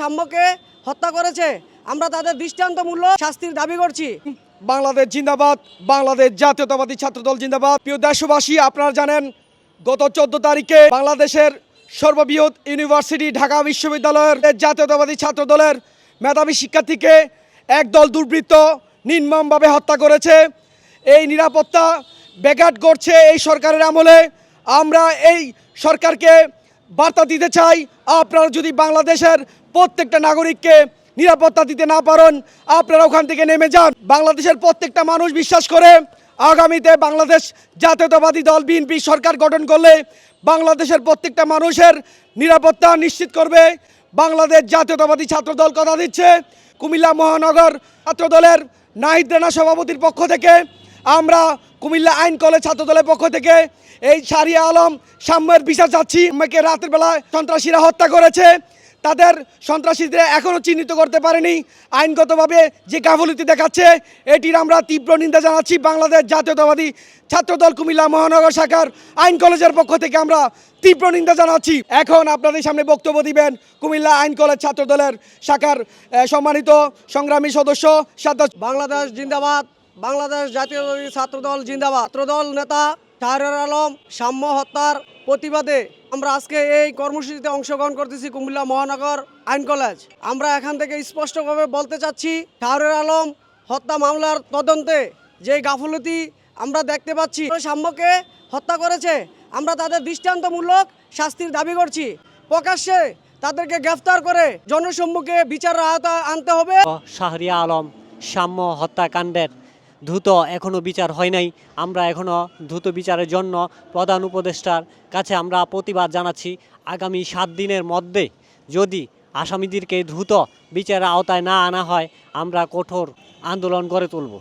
সাম্যকে হত্যা করেছে। আমরা তাদের দৃষ্টান্তমূল্য শাস্তির দাবি করছি। বাংলাদেশ জিন্দাবাদ, বাংলাদেশ জাতীয়তাবাদী ছাত্রদল জিন্দাবাদ। প্রিয় দেশবাসী, আপনারা জানেন, গত চোদ্দ তারিখে বাংলাদেশের সর্ববৃহৎ ইউনিভার্সিটি, ঢাকা বিশ্ববিদ্যালয়ের জাতীয়তাবাদী ছাত্রদলের মেধাবী শিক্ষার্থীকে একদল দুর্বৃত্ত নির্মমভাবে হত্যা করেছে। এই নিরাপত্তা ব্যাঘাত করছে এই সরকারের আমলে। আমরা এই সরকারকে বার্তা দিতে চাই, আপনারা যদি বাংলাদেশের প্রত্যেকটা নাগরিককে নিরাপত্তা দিতে না পারেন, আপনারা ওখান থেকে নেমে যান। বাংলাদেশের প্রত্যেকটা মানুষ বিশ্বাস করে, আগামীতে বাংলাদেশ জাতীয়তাবাদী দল বিএনপি সরকার গঠন করলে বাংলাদেশের প্রত্যেকটা মানুষের নিরাপত্তা নিশ্চিত করবে। বাংলাদেশ জাতীয়তাবাদী ছাত্রদল কথা দিচ্ছে, কুমিল্লা মহানগর ছাত্রদলের নাহিদ রানা সভাপতির পক্ষ থেকে। আমরা কুমিল্লা আইন কলেজ ছাত্রদলের পক্ষ থেকে এই সারিয়া আলম সাম্যের বিচার চাচ্ছি। আমাকে রাতের বেলায় সন্ত্রাসীরা হত্যা করেছে। তাদের সন্ত্রাসীদের এখনও চিহ্নিত করতে পারেনি। আইনগতভাবে যে গাফলতি দেখাচ্ছে, এটির আমরা তীব্র নিন্দা জানাচ্ছি। বাংলাদেশ জাতীয়তাবাদী ছাত্রদল কুমিল্লা মহানগর শাখার আইন কলেজের পক্ষ থেকে আমরা তীব্র নিন্দা জানাচ্ছি। এখন আপনাদের সামনে বক্তব্য দিবেন কুমিল্লা আইন কলেজ ছাত্রদলের শাখার সম্মানিত সংগ্রামী সদস্য সাদ্দাত বাংলাদেশ জিন্দাবাদ। বাংলাদেশ জাতীয়তাবাদী ছাত্রদল জিন্দাবাদ। ছাত্রদল নেতা শাহরার আলম সাম্য হত্যার প্রতিবাদে আমরা আজকে এই কর্মসূচিতে অংশগ্রহণ করতেছি কুমিল্লা মহানগর আইন কলেজ। আমরা এখান থেকে স্পষ্টভাবে বলতে চাচ্ছি শাহরার আলম হত্যা মামলার তদন্তে যে গাফলতি আমরা দেখতে পাচ্ছি সাম্যকে হত্যা করেছে, আমরা তাদের দৃষ্টান্তমূলক শাস্তির দাবি করছি। প্রকাশ্যে তাদেরকে গ্রেফতার করে জনসম্মুখে বিচার আনতে হবে। শাহরিয়া আলম সাম্য হত্যাকাণ্ডের দ্রুত এখনও বিচার হয় নাই। আমরা এখনও দ্রুত বিচারের জন্য প্রধান উপদেষ্টার কাছে আমরা প্রতিবাদ জানাচ্ছি আগামী সাত দিনের মধ্যে। যদি আসামিদেরকে দ্রুত বিচারের আওতায় না আনা হয়, আমরা কঠোর আন্দোলন গড়ে তুলব।